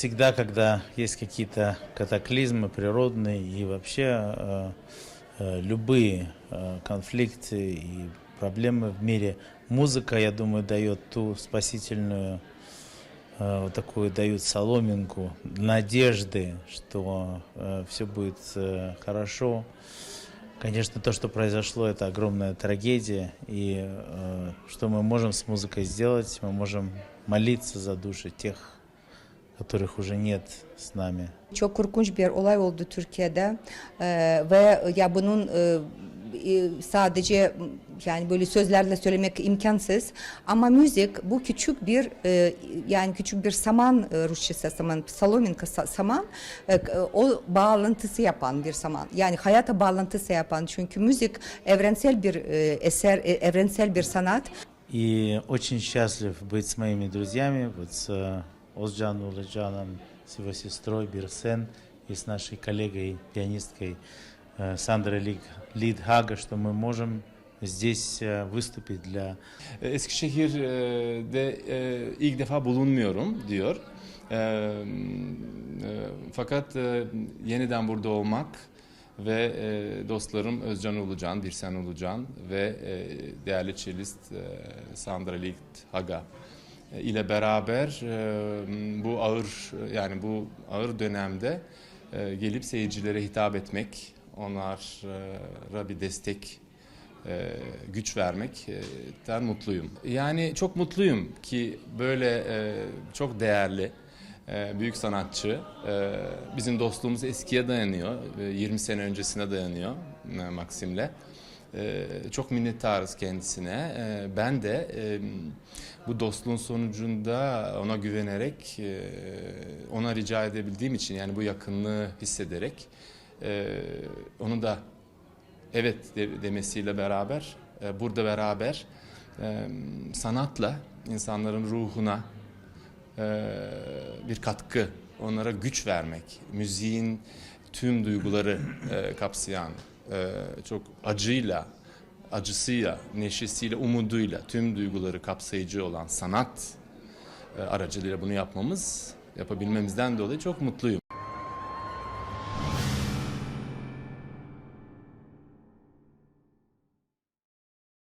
Всегда, когда есть какие-то катаклизмы природные и вообще э, э, любые э, конфликты и проблемы в мире, музыка, я думаю, дает ту спасительную, э, вот такую дают соломинку надежды, что все будет э, хорошо. Конечно, то, что произошло, это огромная трагедия. И э, что мы можем с музыкой сделать? Мы можем молиться за души тех, которых уже нет с nami. Çok korkunç bir olay oldu Türkiye'de Ee, ve ya bunun e, e, sadece yani böyle sözlerle söylemek imkansız ama müzik bu küçük bir e, yani küçük bir saman e, Rusçası saman salominka sa- saman e, o bağlantısı yapan bir saman yani hayata bağlantısı yapan çünkü müzik evrensel bir e, eser e, evrensel bir sanat И очень счастлив быть с моими друзьями, вот с э, Озджаном Уладжаном, с его сестрой Бирсен и с нашей коллегой, пианисткой э, Сандрой Лид, Лидхага, что мы можем здесь э, выступить для E, Eskişehir'de e, ilk defa bulunmuyorum diyor. E, e, Fakat e, yeniden burada olmak ve e, dostlarım Özcan Ulucan, Birsen Ulucan ve e, değerli çelist e, Sandra Licht Haga e, ile beraber e, bu ağır yani bu ağır dönemde e, gelip seyircilere hitap etmek, onlara bir destek e, güç vermekten mutluyum. Yani çok mutluyum ki böyle çok değerli büyük sanatçı. Bizim dostluğumuz eskiye dayanıyor. e, 20 sene öncesine dayanıyor e, Maksim'le. E, Çok minnettarız kendisine. E, Ben de bu dostluğun sonucunda ona güvenerek, e, ona rica edebildiğim için yani bu yakınlığı hissederek e, onu da evet de- demesiyle beraber e, burada beraber sanatla insanların ruhuna bir katkı, onlara güç vermek, müziğin tüm duyguları kapsayan, çok acıyla, acısıyla, neşesiyle, umuduyla tüm duyguları kapsayıcı olan sanat e, aracılığıyla bunu yapmamız, yapabilmemizden dolayı çok mutluyum.